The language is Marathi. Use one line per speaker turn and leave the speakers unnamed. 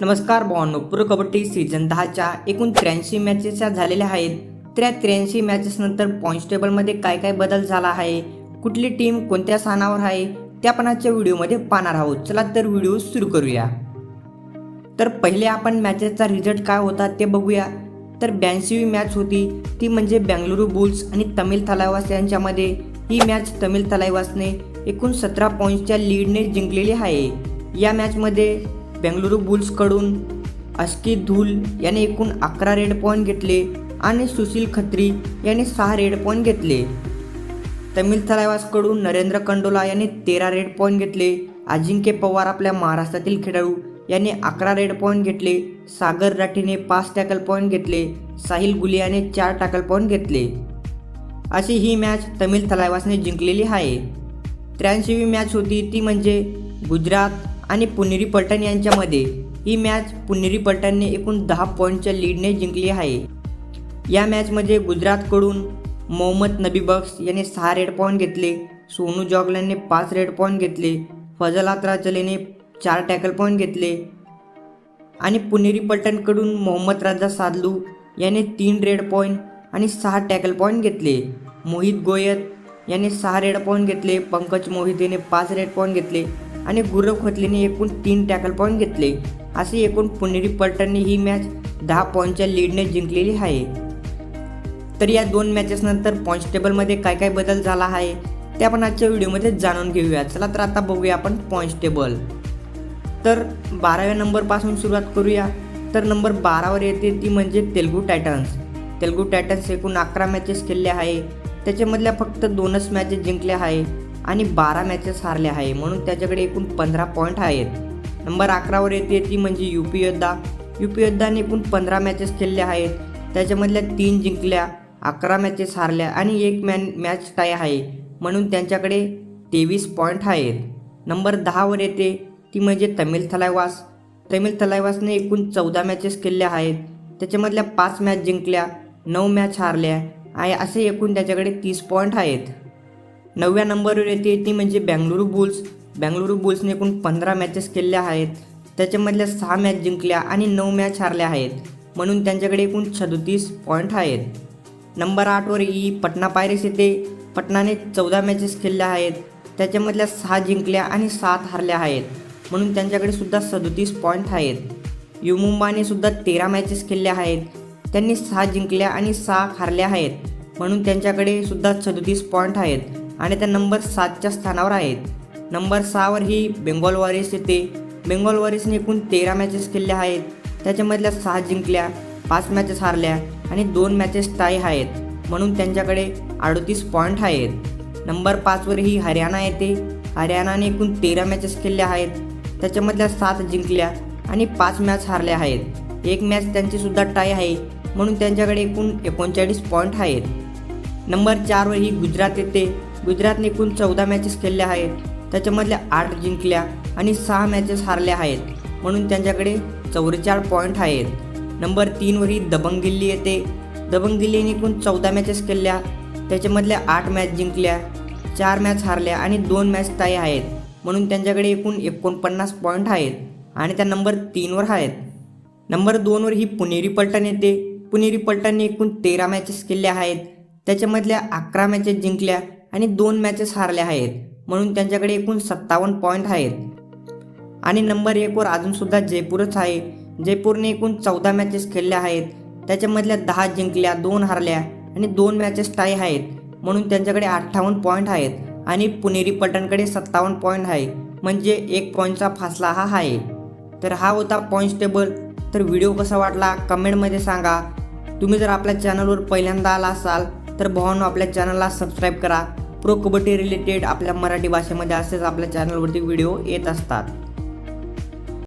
नमस्कार भावांनो प्रो कबड्डी सीझन दहाच्या एकूण त्र्याऐंशी मॅचेस झालेल्या आहेत. त्या त्र्याऐंशी मॅचेसनंतर पॉईंट्स टेबलमध्ये काय काय बदल झाला आहे? कुठली टीम कोणत्या स्थानावर आहे? त्या पण आजच्या व्हिडिओमध्ये पाहणार आहोत. चला तर व्हिडिओ सुरू करूया. तर पहिले आपण मॅचेसचा रिझल्ट काय होता ते बघूया. तर ब्याऐंशीवी मॅच होती. ती म्हणजे बेंगलुरू बुल्स आणि तमिल थलायवास यांच्यामध्ये. ही मॅच तमिल थलायवासने एकूण सतरा पॉईंट्सच्या लीडने जिंकलेली आहे. या मॅचमध्ये बेंगलुरू बुल्सकडून अस्की धूल याने एकूण अकरा रेड पॉईंट घेतले आणि सुशील खत्री याने सहा रेड पॉईंट घेतले. तमिल थलायवासकडून नरेंद्र कंडोला याने तेरा रेड पॉईंट घेतले. अजिंक्य पवार आपल्या महाराष्ट्रातील खेळाडू याने अकरा रेड पॉईंट घेतले. सागर राठीने पाच टॅकल पॉईंट घेतले. साहिल गुलियाने चार टॅकल पॉईंट घेतले. अशी ही मॅच तमिल थलायवासने जिंकलेली आहे. त्र्याऐंशीवी मॅच होती ती म्हणजे गुजरात आणि पुनेरी पलटण यांच्यामध्ये ही मॅच पुनेरी पलटणने एकूण दहा पॉईंटच्या लीडने जिंकली आहे. या मॅचमध्ये गुजरातकडून मोहम्मद नबी बक्स याने सहा रेड पॉईंट घेतले सोनू जॉगलनने पाच रेड पॉईंट घेतले फजल अत्राचलेने चार टॅकल पॉईंट घेतले आणि पुनेरी पलटणकडून मोहम्मद राजा सादलू याने तीन रेड पॉईंट आणि सहा टॅकल पॉईंट घेतले. मोहित गोयत यांनी सहा रेड पॉईंट घेतले पंकज मोहितेने पाच रेड पॉईंट घेतले आणि गुरव खतलीने एकूण तीन टॅकल पॉईंट घेतले. असे एकूण पुणेरी पलटणने ही मॅच दहा पॉईंटच्या लीडने जिंकलेली आहे. तर या दोन मॅचेसनंतर पॉईंट टेबलमध्ये काय काय बदल झाला आहे ते आपण आजच्या व्हिडिओमध्ये जाणून घेऊया चला तर आता बघूया आपण पॉईंट टेबल तर बाराव्या नंबरपासून सुरुवात करूया. तर नंबर बारावर येते ती म्हणजे तेलगू टायटन्स तेलगू टायटन्स एकूण अकरा मॅचेस खेळले आहे. त्याच्यामधल्या फक्त दोनच मॅचेस जिंकल्या आहे आणि बारा मॅचेस हारल्या आहे. म्हणून त्याच्याकडे एकूण पंधरा पॉईंट आहेत. नंबर अकरावर येते ती म्हणजे U P Yoddha U P योद्धाने एकूण पंधरा मॅचेस खेळल्या आहेत. त्याच्यामधल्या तीन जिंकल्या अकरा मॅचेस हारल्या आणि एक मॅन मॅच टाय आहे? म्हणून त्यांच्याकडे तेवीस पॉईंट आहेत. नंबर दहावर येते ती म्हणजे तमिल थलायवास तमिल थलायवासने एकूण चौदा मॅचेस खेळल्या आहेत. त्याच्यामधल्या पाच मॅच जिंकल्या नऊ मॅच हारल्या. आहे असे एकूण त्याच्याकडे तीस पॉईंट आहेत. नवव्या नंबरवर येते ती म्हणजे बँगलुरू बुल्स बँगलुरू बुल्सने एकूण पंधरा मॅचेस खेळल्या आहेत. त्याच्यामधल्या सहा मॅच जिंकल्या आणि नऊ मॅच हारल्या आहेत. म्हणून त्यांच्याकडे एकूण सदोतीस पॉईंट आहेत. नंबर आठवर ई पटना पायरेस येते. पटनाने चौदा मॅचेस खेळल्या आहेत. त्याच्यामधल्या सहा जिंकल्या आणि सात हारल्या आहेत. म्हणून त्यांच्याकडे सुद्धा सदोतीस पॉईंट आहेत. युमुंबाने सुद्धा तेरा मॅचेस खेळल्या आहेत. त्यांनी सहा जिंकल्या आणि सहा हारल्या आहेत. म्हणून त्यांच्याकडे सुद्धा सदोतीस पॉईंट आहेत आणि त्या नंबर सातच्या स्थानावर आहेत. नंबर सहावर ही बेंगॉल वॉरियर्स येते. बेंगॉल वॉरियर्सने एकूण तेरा मॅचेस खेळल्या आहेत. त्याच्यामधल्या सहा जिंकल्या पाच मॅचेस हारल्या आणि दोन मॅचेस टाय आहेत. म्हणून त्यांच्याकडे अडतीस पॉईंट आहेत. नंबर पाचवर ही हरियाणा येते. हरियाणाने एकूण तेरा मॅचेस खेळल्या आहेत. त्याच्यामधल्या सात जिंकल्या आणि पाच मॅच हारल्या आहेत. एक मॅच त्यांची सुद्धा टाय आहे. म्हणून त्यांच्याकडे एकूण एकोणचाळीस पॉईंट आहेत. नंबर चारवर ही गुजरात येते. गुजरातने एकूण चौदा मॅचेस खेळल्या आहेत. त्याच्यामधल्या आठ जिंकल्या आणि सहा मॅचेस हारल्या आहेत. म्हणून त्यांच्याकडे चौवेचाळ पॉईंट आहेत. नंबर तीनवर ही दबंग दिल्ली येते. दबंग दिल्लीने एकूण चौदा मॅचेस खेळल्या. त्याच्यामधल्या आठ मॅच जिंकल्या. चार मॅच हारल्या आणि दोन मॅच ताई आहेत. म्हणून त्यांच्याकडे एकूण एकोणपन्नास पॉईंट आहेत. आणि त्या नंबर तीनवर आहेत. नंबर दोनवर ही पुणेरी पलटण येते. पुणेरी पलटणने एकूण तेरा मॅचेस खेळल्या आहेत. त्याच्यामधल्या अकरा मॅचेस जिंकल्या आणि दोन मॅचेस हारल्या आहेत. म्हणून त्यांच्याकडे एकूण सत्तावन्न पॉईंट आहेत. आणि नंबर एकवर अजूनसुद्धा जयपूरच आहे. जयपूरने एकूण चौदा मॅचेस खेळल्या आहेत. त्याच्यामधल्या दहा जिंकल्या दोन हारल्या आणि दोन मॅचेस टाय आहेत. म्हणून त्यांच्याकडे अठ्ठावन्न पॉईंट आहेत आणि पुणेरी पलटणकडे सत्तावन्न पॉईंट आहे. म्हणजे एक पॉईंटचा फासला हा आहे. तर हा होता पॉईंट्स टेबल तर व्हिडिओ कसा वाटला कमेंटमध्ये सांगा. तुम्ही जर आपल्या चॅनलवर पहिल्यांदा आला असाल तर भावांनो आपल्या चॅनलला सबस्क्राईब करा. प्रो कबड्डी रिलेटेड आपल्या मराठी भाषेमध्ये असेच आपल्या चॅनलवरती व्हिडिओ येत असतात.